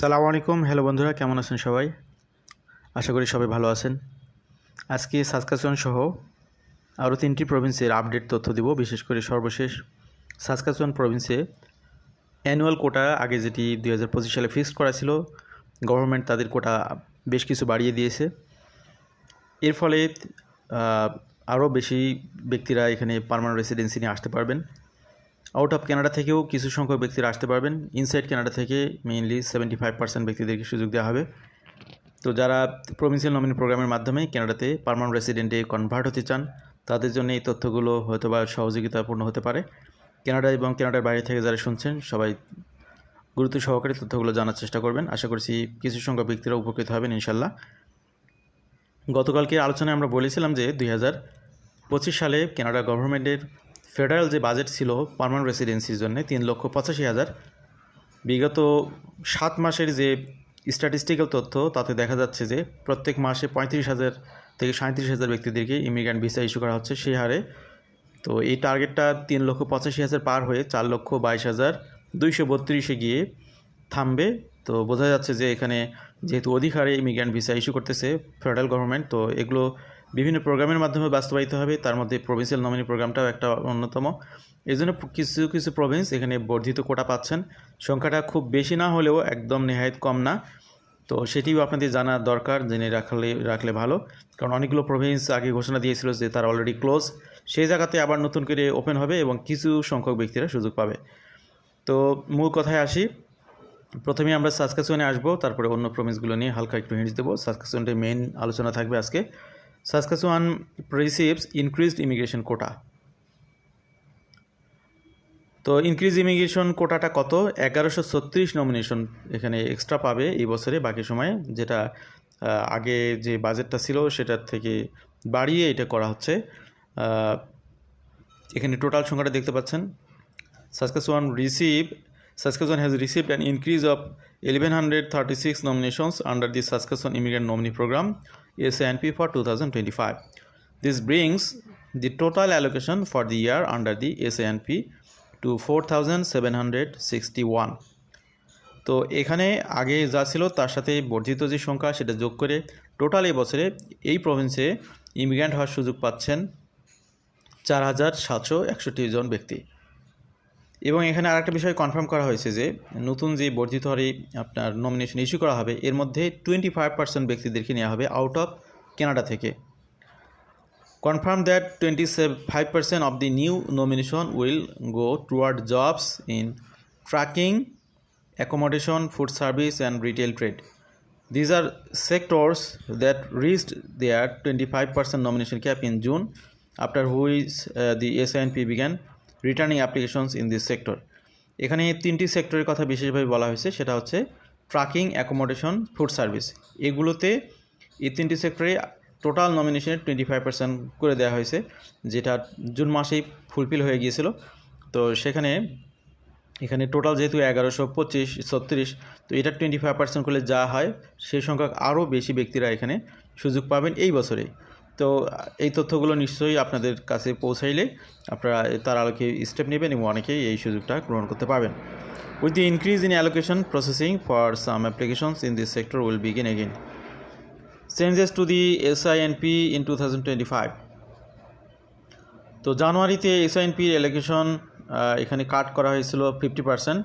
সালামু আলাইকুম। হ্যালো বন্ধুরা, কেমন আছেন সবাই? আশা করি সবাই ভালো আছেন। আজকে সাসকাচুয়ান সহ আরও তিনটি প্রভিন্সের আপডেট তথ্য দিব। বিশেষ করে সর্বশেষ সাসকাচুয়ান প্রভিন্সে অ্যানুয়াল কোটা আগে যেটি দুই হাজার পঁচিশ সালে ফিক্সড করা ছিল গভর্নমেন্ট তাদের কোটা বেশ কিছু বাড়িয়ে দিয়েছে। এর ফলে আরও বেশি ব্যক্তিরা এখানে পারমানেন্ট রেসিডেন্সি নিয়ে আসতে পারবেন। আউট অফ কানাডা থেকেও কিছু সংখ্যক ব্যক্তিরা আসতে পারবেন। ইনসাইড কানাডা থেকে মেইনলি সেভেন্টি ফাইভ পার্সেন্ট ব্যক্তিদেরকে সুযোগ দেওয়া হবে। তো যারা প্রভিন্সিয়াল নমিনি প্রোগ্রামের মাধ্যমে কানাডাতে পারমানেন্ট রেসিডেন্টে কনভার্ট হতে চান, তাদের জন্য এই তথ্যগুলো হয়তো বা সহযোগিতাপূর্ণ হতে পারে। কানাডা এবং কানাডার বাইরে থেকে যারা শুনছেন, সবাই গুরুত্ব সহকারে তথ্যগুলো জানার চেষ্টা করবেন। আশা করছি কিছু সংখ্যক ব্যক্তিরা উপকৃত হবেন ইনশাল্লাহ গতকালকে আলোচনায় আমরা বলেছিলাম যে দুই হাজার পঁচিশ সালে কানাডা গভর্নমেন্টের ফেডারেল যে বাজেট ছিল পারমানেন্ট রেসিডেন্সির জন্য তিন লক্ষ পঁচাশি হাজার। বিগত সাত মাসের যে স্ট্যাটিস্টিক্যাল তথ্য, তাতে দেখা যাচ্ছে যে প্রত্যেক মাসে পঁয়ত্রিশ হাজার থেকে সাঁত্রিশ হাজার ব্যক্তিদেরকে ইমিগ্র্যান্ট ভিসা ইস্যু করা হচ্ছে সেই হারে। তো এই টার্গেটটা তিন লক্ষ পঁচাশি হাজার পার হয়ে চার লক্ষ বাইশ হাজার দুইশো বত্রিশে গিয়ে থামবে। তো বোঝা যাচ্ছে যে এখানে যেহেতু অধিকারে ইমিগ্রান্ট ভিসা ইস্যু করতেছে ফেডারেল গভর্নমেন্ট তো এগুলো বিভিন্ন প্রোগ্রামের মাধ্যমে বাস্তবায়িত হবে। তার মধ্যে প্রভিন্সিয়াল নমিনি প্রোগ্রামটাও একটা অন্যতম। এই জন্য কিছু কিছু প্রভিন্স এখানে বর্ধিত কোটা পাচ্ছেন। সংখ্যাটা খুব বেশি না হলেও একদম নেহায়ত কম না। তো সেটিও আপনাদের জানা দরকার, জেনে রাখলে রাখলে ভালো। কারণ অনেকগুলো প্রভিন্স আগে ঘোষণা দিয়েছিল যে তারা অলরেডি ক্লোজ সেই জায়গাতে আবার নতুন করে ওপেন হবে এবং কিছু সংখ্যক ব্যক্তিরা সুযোগ পাবে। তো মূল কথায় আসি। প্রথমে আমরা সাসকাসুয়ানে আসব, তারপরে অন্য প্রমিসগুলো নিয়ে হালকা একটু হিন্টস দেবো। সাসকাসুয়ানটাই মেইন আলোচনা থাকবে আজকে। Saskatchewan receives increased immigration quota তো ইনক্রিজ ইমিগ্রেশন কোটাটা কত? এগারোশো ছত্রিশ নমিনেশন এখানে এক্সট্রা পাবে এই বছরে, বাকি সময়ে। যেটা আগে যে বাজেটটা ছিল সেটার থেকে বাড়িয়ে এটা করা হচ্ছে। এখানে টোটাল সংখ্যাটা দেখতে পাচ্ছেন। Saskatchewan receive Saskatchewan has received an increase of 1136 nominations under the Saskatchewan Immigrant Nominee Program. SANP for 2025. This brings the total allocation for the year under the SANP to 4761. তো এখানে আগে যা ছিল তার সাথে বর্ধিত যে সংখ্যা সেটা যোগ করে টোটাল এই বছরে এই প্রভিন্সে ইমিগ্র্যান্ট হওয়ার সুযোগ পাচ্ছেন চার হাজার সাতশো একষট্টি জন ব্যক্তি এবং এখানে আরেকটা বিষয় কনফার্ম করা হয়েছে যে নতুন যে বর্ধিত হারে আপনার নমিনেশন ইস্যু করা হবে এর মধ্যে টোয়েন্টি ফাইভ পার্সেন্ট ব্যক্তিদেরকে নেওয়া হবে আউট অফ কানাডা থেকে। Confirm that twenty five percent of the new nomination will go toward jobs in trucking accommodation food service and retail trade These are sectors that reached their 25% nomination cap in June, after which uh, the SINP began returning applications in this sector এখানে তিনটি সেক্টরের কথা বিশেষভাবে বলা হয়েছে, সেটা হচ্ছে trucking accommodation food service এগুলোতে এই তিনটি সেক্টরে টোটাল নমিনেশনের টোয়েন্টি ফাইভ পার্সেন্ট করে দেওয়া হয়েছে, যেটা জুন মাসেই ফুলফিল হয়ে গিয়েছিল। তো সেখানে, এখানে টোটাল যেহেতু এগারোশো পঁচিশ, ছত্রিশ, তো এটা টোয়েন্টি ফাইভ পার্সেন্ট করলে যা হয় সেই সংখ্যক আরও বেশি ব্যক্তিরা এখানে সুযোগ পাবেন এই বছরেই। তো, এই তথ্যগুলো নিশ্চয়ই আপনাদের কাছে পৌঁছাইলে আপনারা তার আলোকে স্টেপ নেবেন এবং অনেকেই এই সুযোগটা গ্রহণ করতে পারবেন। With the increase in allocation processing for some applications in this sector will begin again changes to the SINP in two thousand twenty five তো, জানুয়ারিতে এসআইএনপির অ্যালোকেশন এখানে কাট করা হয়েছিল ফিফটি পার্সেন্ট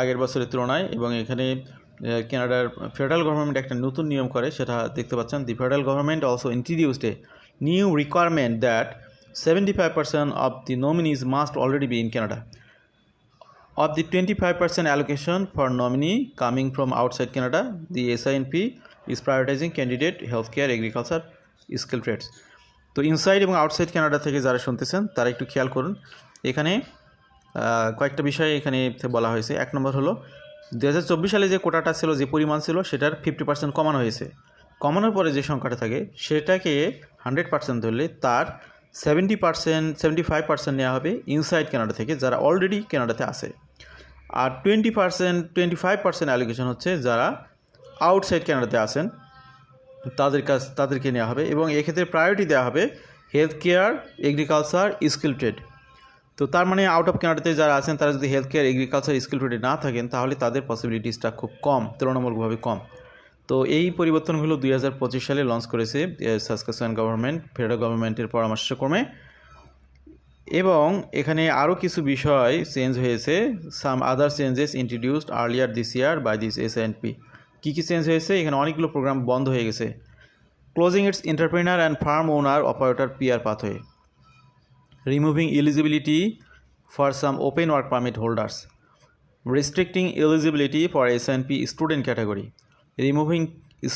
আগের বছরের তুলনায় এবং এখানে কানাডার ফেডারেল গভর্নমেন্ট একটা নতুন নিয়ম করে সেটা দেখতে পাচ্ছেন। The federal government also introduced a new requirement that seventy five percent of the nominees must already be in Canada Of the 25% allocation for nominee coming from outside Canada, the SINP is prioritizing candidate healthcare, agriculture, skill trades. তো inside এবং outside Canada থেকে যারা শুনতেছেন তারা একটু খেয়াল করুন। এখানে কয়েকটা বিষয় এখানে বলা হয়েছে। এক নম্বর হলো দু হাজার চব্বিশ সালে যে কোটাটা ছিল, যে পরিমাণ ছিল, সেটার ফিফটি পার্সেন্ট কমানো হয়েছে। কমানোর পরে যে সংখ্যাটা থাকে, সেটাকে হান্ড্রেড পার্সেন্ট ধরলে তার seventy percent seventy five percent নেওয়া হবে ইনসাইড কানাডা থেকে, যারা অলরেডি কানাডাতে আছে। আর twenty percent twenty five percent allocation হচ্ছে যারা আউটসাইড কানাডাতে আছেন, তাদের কাছ, তাদেরকে নেওয়া হবে এবং এক্ষেত্রে প্রায়োরিটি দেওয়া হবে health care agriculture skill trade তো তার মানে আউট অফ কানাডাতে যারা আছেন, তারা যদি হেলথ কেয়ার এগ্রিকালচার স্কিল ট্রেডে না থাকেন, তাহলে তাদের পসিবিলিটিসটা খুব কম, তুলনামূলকভাবে কম। তো এই পরিবর্তনগুলো দুই হাজার পঁচিশ সালে লঞ্চ করেছে সাসকাসান গভর্নমেন্ট ফেডারেল গভর্নমেন্টের পরামর্শক্রমে। এবং এখানে আরও কিছু বিষয় চেঞ্জ হয়েছে। Some other changes introduced earlier this year by this S N P কী কী চেঞ্জ হয়েছে? এখানে অনেকগুলো প্রোগ্রাম বন্ধ হয়ে গেছে। Closing its entrepreneur and farm owner operator peer pathway removing eligibility for some open work permit holders restricting eligibility for S N P student category removing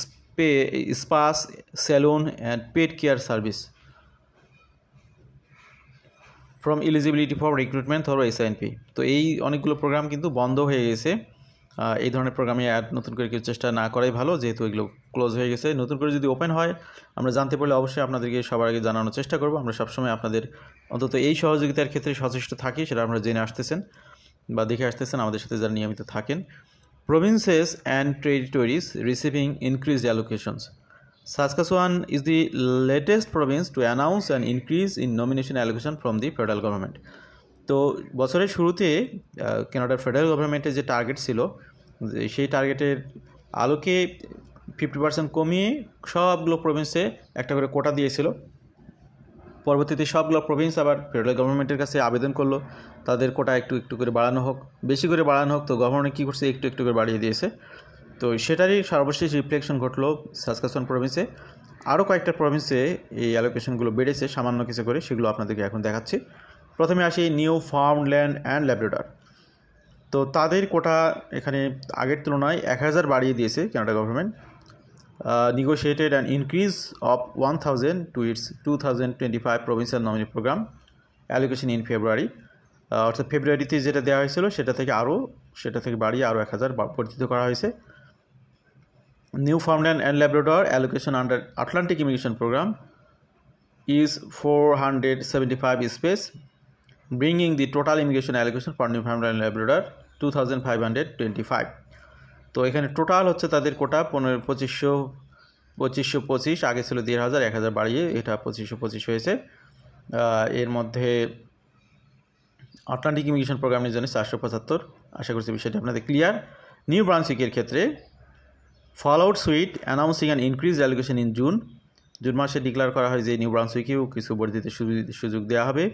spa spas salon and pet care service from eligibility for recruitment for S N P তো এই অনেকগুলো programme কিন্তু বন্ধ হয়ে গেছে। এই ধরনের প্রোগ্রামে অ্যাড নতুন করে কিছু চেষ্টা না করাই ভালো, যেহেতু এগুলো ক্লোজ হয়ে গেছে। নতুন করে যদি ওপেন হয়, আমরা জানতে পারলে অবশ্যই আপনাদেরকে সবার আগে জানানোর চেষ্টা করব। আমরা সবসময় আপনাদের অন্তত এই সহযোগিতার ক্ষেত্রে সচেষ্ট থাকি, সেটা আমরা জেনে আসতেছেন বা দেখে আসতেছেন, আমাদের সাথে যারা নিয়মিত থাকেন। Provinces and territories receiving increase allocations Saskatchewan is the latest province to announce an increase in nomination allocation from the federal government তো বছরের শুরুতে কানাডার ফেডারেল গভর্নমেন্টের যে টার্গেট ছিল, সেই টার্গেটের আলোকে ফিফটি পার্সেন্ট কমিয়ে সবগুলো প্রভিন্সে একটা করে কোটা দিয়েছিল। পরবর্তীতে সবগুলো প্রভিন্স আবার ফেডারেল গভর্নমেন্টের কাছে আবেদন করল। তাদের কোটা একটু একটু করে বাড়ানো হোক, বেশি করে বাড়ানো হোক। তো গভর্নমেন্ট কী করছে? একটু একটু করে বাড়িয়ে দিয়েছে। তো সেটারই সর্বশেষ রিফ্লেকশন ঘটলো সাসকাসন প্রভিন্সে আরও কয়েকটা প্রভিন্সে এই অ্যালোকেশনগুলো বেড়েছে, সামান্য কিছু করে, সেগুলো আপনাদেরকে এখন দেখাচ্ছি। প্রথমে আসি নিউ ফার্মল্যান্ড অ্যান্ড ল্যাবরেটর তো তাদের কোটা এখানে আগের তুলনায় এক হাজার বাড়িয়ে দিয়েছে Canada government. negotiated an increase of 1000 to its 2025 provincial nominee program program in in February অর্থাৎ ফেব্রুয়ারিতে যেটা দেওয়া হয়েছিল সেটা থেকে আরও সেটা থেকে বাড়িয়ে আরও এক হাজার পরিচিত করা হয়েছে। Newfoundland and Labrador allocation under Atlantic immigration program is 475 space, bringing the total immigration allocation for Newfoundland and Labrador 2525 তো এখানে টোটাল হচ্ছে তাদের কোটা পনেরো, পঁচিশশো পঁচিশশো পঁচিশ, আগে ছিল দেড় হাজার, এক হাজার বাড়িয়ে এটা পঁচিশশো পঁচিশ হয়েছে। এর মধ্যে আটলান্টিক ইমিগ্রেশন প্রোগ্রামের জন্য চারশো পঁচাত্তর। আশা করছি বিষয়টি আপনাদের ক্লিয়ার নিউ ব্রান্সিকের ক্ষেত্রে fall out suit announcing an increase allocation in June June মাসে ডিক্লেয়ার করা হয় যে নিউ ব্রান্সউইকেও কিছু বর্ধিত সুযোগ দেওয়া হবে।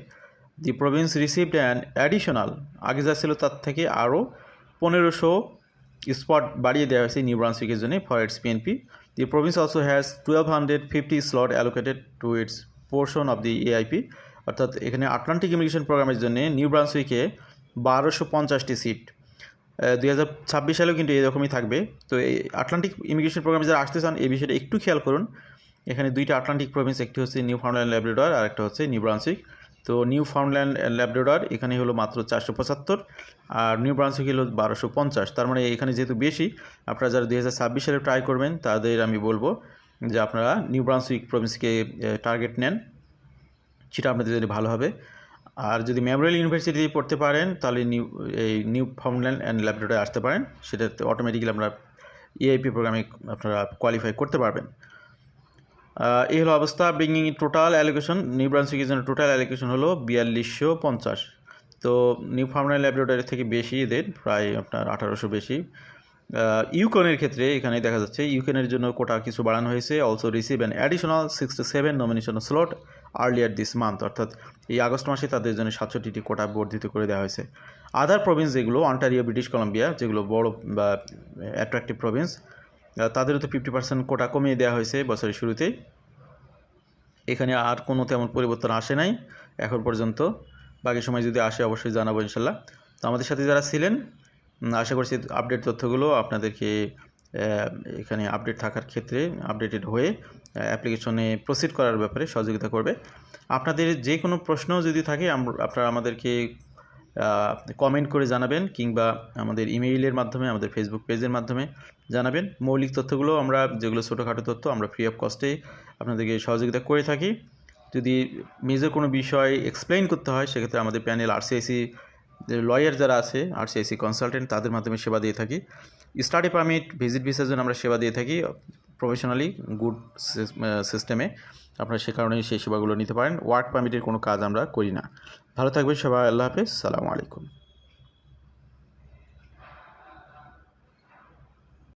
The province received an additional আগে যা ছিল তার থেকে আরও পনেরোশো স্পট বাড়িয়ে দেওয়া হয়েছে নিউ ব্রান্সউইকের জন্য for its PNP the province also has twelve hundred fifty slot allocated to its portion of the AIP অর্থাৎ এখানে আটলান্টিক ইমিগ্রেশন প্রোগ্রামের জন্য নিউ ব্রান্সউইকে বারোশো পঞ্চাশটি সিট দুই হাজার ছাব্বিশ সালেও কিন্তু এরকমই থাকবে। তো এই আটলান্টিক ইমিগ্রেশন প্রোগ্রামে যারা আসতে চান, এই বিষয়টা একটু খেয়াল করুন। এখানে দুইটা আটলান্টিক প্রভিন্স একটি হচ্ছে নিউ ফাউন্ডল্যান্ড ল্যাব্রেডর আর একটা হচ্ছে নিউ ব্রান্সুইক তো নিউ ফাউন্ডল্যান্ড ল্যাব্রেডর এখানে হলো মাত্র চারশো পঁচাত্তর আর নিউ ব্রান্সুইক হলো বারোশো পঞ্চাশ। তার মানে এখানে যেহেতু বেশি, আপনারা যারা দুই হাজার ছাব্বিশ সালে ট্রাই করবেন, তাদের আমি বলব যে আপনারা নিউ ব্রান্সুইক প্রভিন্সকে টার্গেট নেন। সেটা আপনাদের জন্য ভালো হবে। আর যদি মেমোরিয়াল ইউনিভার্সিটি পড়তে পারেন, তাহলে নিউ, এই নিউ ফাউন্ডল্যান্ড অ্যান্ড ল্যাবরেটরি আসতে পারেন। সেটাতে অটোমেটিক্যালি আমরা এআইপি প্রোগ্রামে আপনারা কোয়ালিফাই করতে পারবেন। এই হলো অবস্থা। ব্রিঙ্গিং টোটাল অ্যালোকেশন নিউ ব্রান্সুইকের জন্য টোটাল অ্যালোকেশন হলো বিয়াল্লিশশো পঞ্চাশ। তো নিউ ফার্মল্যান্ড ল্যাবরেটরি থেকে বেশি এদের, প্রায় আপনার আঠারোশো বেশি। ইউকনের ক্ষেত্রে এখানে দেখা যাচ্ছে ইউকেনের জন্য কোটা কিছু বাড়ানো হয়েছে। Also receive an additional sixty seven nomination slot earlier this month অর্থাৎ এই আগস্ট মাসে তাদের জন্য সাতষট্টিটি কোটা বর্ধিত করে দেওয়া হয়েছে। আদার প্রভিন্স যেগুলো অন্টারিও ব্রিটিশ কলম্বিয়া যেগুলো বড় বা অ্যাট্রাকটিভ প্রভিন্স তাদেরও তো ফিফটি পার্সেন্ট কোটা কমিয়ে দেওয়া হয়েছে বছরের শুরুতেই। এখানে আর কোনো তেমন পরিবর্তন আসে নাই, এখন পর্যন্ত। বাকি সময় যদি আসে, অবশ্যই জানাব ইনশাল্লাহ। তো আমাদের সাথে যারা ছিলেন আশা করছি আপডেট তথ্যগুলো আপনাদেরকে এখানে আপডেট থাকার ক্ষেত্রে আপডেটেড হয়ে অ্যাপ্লিকেশনে প্রসিড করার ব্যাপারে সহযোগিতা করবে। আপনাদের যে কোনো প্রশ্ন যদি থাকে আপনারা আমাদেরকে কমেন্ট করে জানাবেন কিংবা আমাদের ইমেইলের মাধ্যমে, আমাদের ফেসবুক পেজের মাধ্যমে জানাবেন। মৌলিক তথ্যগুলো আমরা, যেগুলো ছোটোখাটো তথ্য, আমরা ফ্রি অফ কস্টে আপনাদেরকে সহযোগিতা করে থাকি। যদি মেজর কোনো বিষয় এক্সপ্লেন করতে হয়, সেক্ষেত্রে আমাদের প্যানেল আরসিআইসি লয়ার যারা আছে আরসিআইসি কনসালটেন্ট তাদের মাধ্যমে সেবা দিয়ে থাকি। স্টাডি পারমিট ভিজিট ভিসার জন্য আমরা সেবা দিয়ে থাকি। প্রফেশনালি গুড সিস্টেমে আপনারা সে কারণে সেই সেবাগুলো নিতে পারেন। ওয়ার্ক পারমিটের কোনো কাজ আমরা করি না। ভালো থাকবেন সবাই, আল্লাহ হাফেজ। সালামু আলাইকুম।